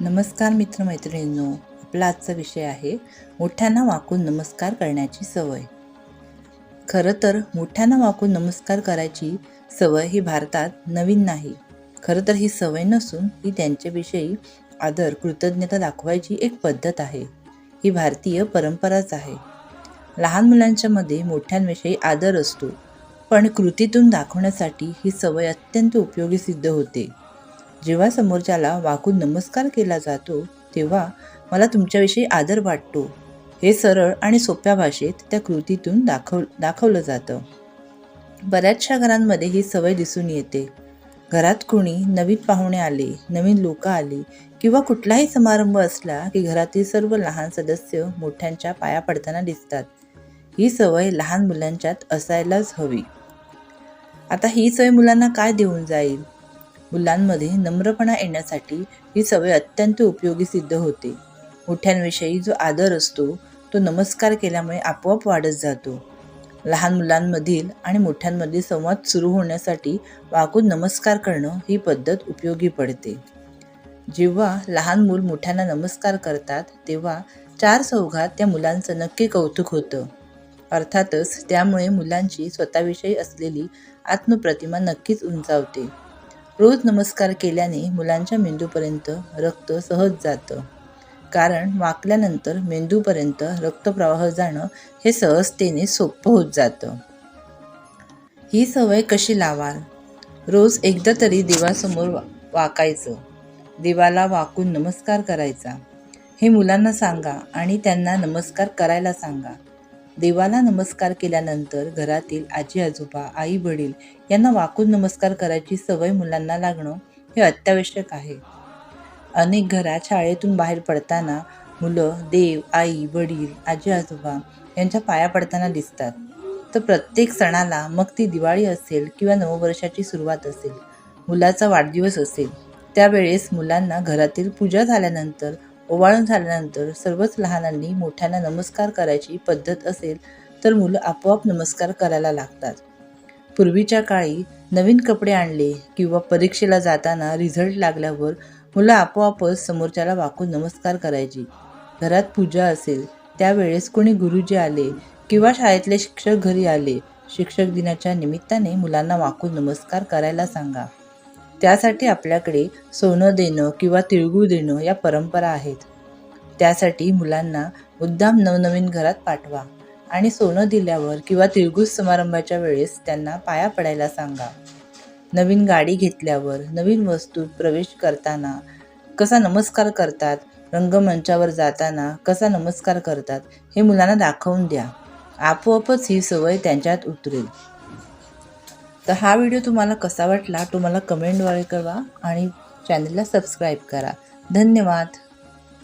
नमस्कार मित्रमैत्रिणींनो आपला आजचा विषय आहे मोठ्यांना वाकून नमस्कार करण्याची सवय. खरं तर मोठ्यांना वाकून नमस्कार करायची सवय ही भारतात नवीन नाही. खरं तर ही सवय नसून ही त्यांच्याविषयी आदर कृतज्ञता दाखवायची एक पद्धत आहे. ही भारतीय परंपराच आहे. लहान मुलांच्यामध्ये मोठ्यांविषयी आदर असतो पण कृतीतून दाखवण्यासाठी ही सवय अत्यंत उपयोगी सिद्ध होते. जेव्हा समोरच्याला वाकून नमस्कार केला जातो तेव्हा मला तुमच्याविषयी आदर वाटतो. हे सरळ आणि सोप्या भाषेत त्या कृतीतून दाखव दाखवलं जातं. बऱ्याचशा घरांमध्ये ही सवय दिसून येते. घरात कोणी नवीन पाहुणे आले नवीन लोक आली किंवा कुठलाही समारंभ असला की घरातील सर्व लहान सदस्य मोठ्यांच्या पाया पडताना दिसतात. ही सवय लहान मुलांच्यात असायलाच हवी. आता ही सवय मुलांना काय देऊन जाईल? मुलांमध्ये नम्रपणा येण्यासाठी ही सवय अत्यंत उपयोगी सिद्ध होते. मोठ्यांविषयी जो आदर असतो तो नमस्कार केल्यामुळे आपोआप वाढत जातो. लहान मुलांमधील आणि मोठ्यांमधील संवाद सुरू होण्यासाठी वाकून नमस्कार करणं ही पद्धत उपयोगी पडते. जेव्हा लहान मूल मोठ्यांना नमस्कार करतात तेव्हा चार चौघात त्या मुलांचं नक्की कौतुक होतं. अर्थातच त्यामुळे मुलांची स्वतःविषयी असलेली आत्मप्रतिमा नक्कीच उंचावते. रोज नमस्कार केल्याने मुलांच्या मेंदूपर्यंत रक्त सहज जातं. कारण वाकल्यानंतर मेंदूपर्यंत रक्तप्रवाह जाणं हे सहजतेने सोपं होत जातं. ही सवय कशी लावाल? रोज एकदा तरी देवासमोर वा- वाकायचं. देवाला वाकून नमस्कार करायचा. हे मुलांना सांगा आणि त्यांना नमस्कार करायला सांगा. देवाला नमस्कार केल्यानंतर घरातील आजी आजोबा आई वडील यांना वाकून नमस्कार करायची सवय मुलांना लागणं हे अत्यावश्यक आहे. अनेक घरात शाळेतून बाहेर पडताना मुलं देव आई वडील आजी आजोबा यांच्या पाया पडताना दिसतात. तर प्रत्येक सणाला मग ती दिवाळी असेल किंवा नववर्षाची सुरुवात असेल मुलाचा वाढदिवस असेल त्यावेळेस मुलांना घरातील पूजा झाल्यानंतर ओवाळून झाल्यानंतर सर्वच लहानांनी मोठ्यांना नमस्कार करायची पद्धत असेल तर मुलं आपोआप नमस्कार करायला लागतात. पूर्वीच्या काळी नवीन कपडे आणले किंवा परीक्षेला जाताना रिझल्ट लागल्यावर मुलं आपोआपच समोरच्याला वाकून नमस्कार करायची. घरात पूजा असेल त्यावेळेस कोणी गुरुजी आले किंवा शाळेतले शिक्षक घरी आले शिक्षक दिनाच्या निमित्ताने मुलांना वाकून नमस्कार करायला सांगा. त्यासाठी आपल्याकडे सोनं देणं किंवा तिळगूळ देणं या परंपरा आहेत. त्यासाठी मुलांना मुद्दाम नवनवीन घरात पाठवा आणि सोनं दिल्यावर किंवा तिळगूळ समारंभाच्या वेळेस त्यांना पाया पडायला सांगा. नवीन गाडी घेतल्यावर नवीन वस्तूत प्रवेश करताना कसा नमस्कार करतात रंगमंचावर जाताना कसा नमस्कार करतात हे मुलांना दाखवून द्या. आपोआपच ही सवय त्यांच्यात उतरेल. तर हा व्हिडिओ तुम्हाला कसा वाटला तुम्हाला कमेंटद्वारे कळवा आणि चॅनलला सबस्क्राईब करा. धन्यवाद.